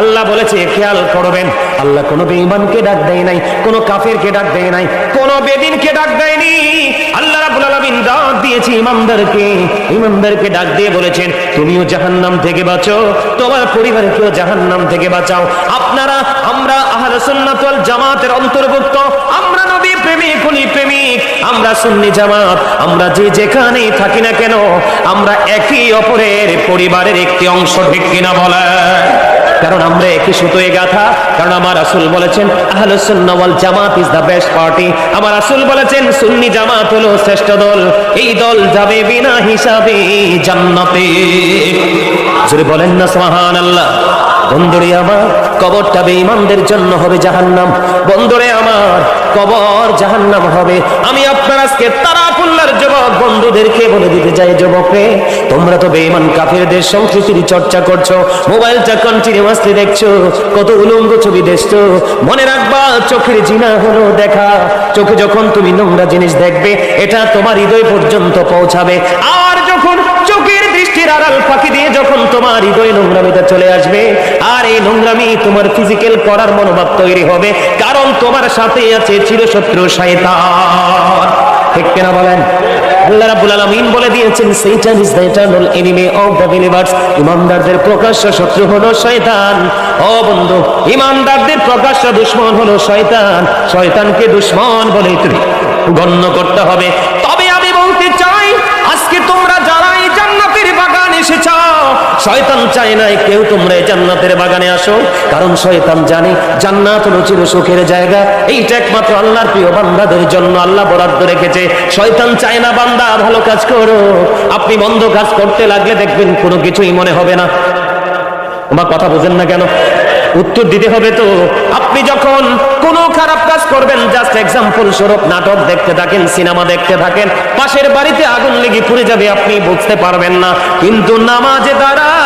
আল্লাহ বলেছে খেয়াল করবেন, আল্লাহ কোনো বেঈমানকে ডাক দেয় নাই, কোনো কাফেরকে ডাক দেয় নাই, কোনো বেদিনকে ডাক দেয়নি। আল্লাহ রাব্বুল আলামিন ডাক দিয়েছে ইমানদারকে ইমানদারকে ডাক দিয়ে বলেছেন, তুমিও জাহান্নাম থেকে বাঁচো, তোমার পরিবারকেও জাহান্নাম থেকে বাঁচাও। আপনারা, আমরা আহলে সুন্নাত ওয়াল জামাতের অন্তর্ভুক্ত, আমরা নবী প্রেমিক হলি প্রেমিক আমরা সুন্নি জামাত, আমরা যে যেখানে থাকি না কেন, আমরা একই অপরের পরিবারের একটি অংশ, ঠিক কিনা বলে? কারণ আমরা একই সুতোয় গাথা। কারণ আমার রাসূল বলেছেন আহলুস সুন্নাহ ওয়াল জামাত ইজ দা বেস্ট পার্টি। আমার রাসূল বলেছেন, সুন্নি জামাত হলো শ্রেষ্ঠ দল। এই দল যাবে বিনা হিসাবে জান্নাতে। জোরে বলেন না, সুবহানাল্লাহ। বন্ধুরে আমার কবরটা বেঈমানদের জন্য হবে জাহান্নাম। বন্ধুরে আমার কবর জাহান্নাম হবে। আমি আপনার আজকে তারাপুল্লার যুবক বন্ধুদেরকে বলে দিতে চাই যুবক তোমরা তো বেঈমান কাফেরদের সংস্কৃতির চর্চা করছ, মোবাইলটা কন্টিনিউয়াসলি দেখছ, কত উলঙ্গ ছবি দেখছ। মনে রাখবা, চোখের জিনা হলো দেখা। চোখে যখন তুমি নোংরা জিনিস দেখবে, এটা তোমার হৃদয় পর্যন্ত পৌঁছাবে। আর যখন আড়াল ফাঁকি দিয়ে যখন তোমার হৃদয় নোংরামিতে চলে আসবে, আর এই নোংরামি তোমার ফিজিক্যাল করার মনোভাব তৈরি হবে, কারণ তোমার সাথে আছে চিরশত্রু শয়তান। ঠিক কিনা বলেন? আল্লাহ রাব্বুল আলামিন বলে দিয়েছেন Satan is enemy of the ইমানদারদের প্রকাশ্য শত্রু হলো শয়তান। ও বন্ধু, ইমানদারদের প্রকাশ্য হলো শয়তান। শয়তানকে দুশমন বলে তুমি গণ্য করতে হবে। তবে আমি বলতে চাই আজকে তোমরা যারা এই জান্নাতের বাগান এসেছ শয়তান চায় নাই, কেউ তোমরা এই জান্নাতের বাগানে আসো। কারণ শয়তান জানে জান্নাত হলো চির সুখের জায়গা। এইটা একমাত্র আল্লাহর প্রিয় বান্দাদের জন্য আল্লাহ বরাদ্দ রেখেছে। শয়তান চায় না, বান্দা ভালো কাজ করো। আপনি মন্দ কাজ করতে লাগলে দেখবেন কোনো কিছুই মনে হবে না। আমার কথা বুঝেন না কেন? উত্তর দিতে হবে তো। আপনি যখন কোনো খারাপ কাজ করবেন জাস্ট এক্সাম্পল স্বরূপ নাটক দেখতে থাকেন, সিনেমা দেখতে থাকেন, পাশের বাড়িতে আগুন লেগে পুড়ে যাবে, আপনি বুঝতে পারবেন না। কিন্তু নামাজে দাঁড়ান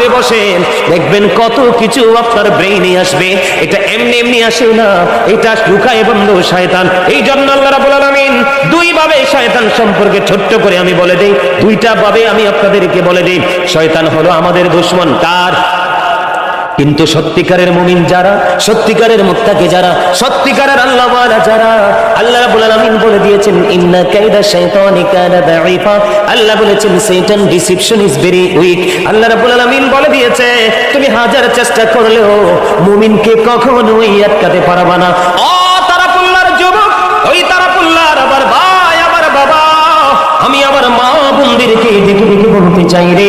মাহফিলে বসেন। দেখবেন কত কিছু আপনার ব্রেইনে আসবে। এটা এমনি এমনি আসে না। এটা লুকায় বন্ধু শয়তান। এই জন্য আল্লাহ রাব্বুল আলামিন দুই ভাবে শয়তান সম্পর্কে ছোট্ট করে আমি বলে দেই। দুইটা ভাবে আমি আপনাদেরকে বলে দেই। শয়তান হলো আমাদের দুশমন কার কিন্তু সত্যিকারের মুমিন যারা, সত্যিকারের মুত্তাকি যারা, সত্যিকারের আল্লাহ যারা আল্লাহ রাব্বুল আলামিন বলে দিয়েছেন, ইন্না কাইদা শাইতানি কানা দাঈফা। আল্লাহ বলেছেন, শয়তান ডিসিপশন ইজ ভেরি উইক। আল্লাহ রাব্বুল আলামিন বলে দিয়েছে, তুমি হাজার চেষ্টা করলেও মুমিনকে কখনোই আটকাতে পারবা না। ও তারাপুল্লার যুবক, ওই তারাপুল্লার আবার ভাই, আবার বাবা, আমি আমার মা বোনদেরকে দেখে দেখে বলতে চাই রে।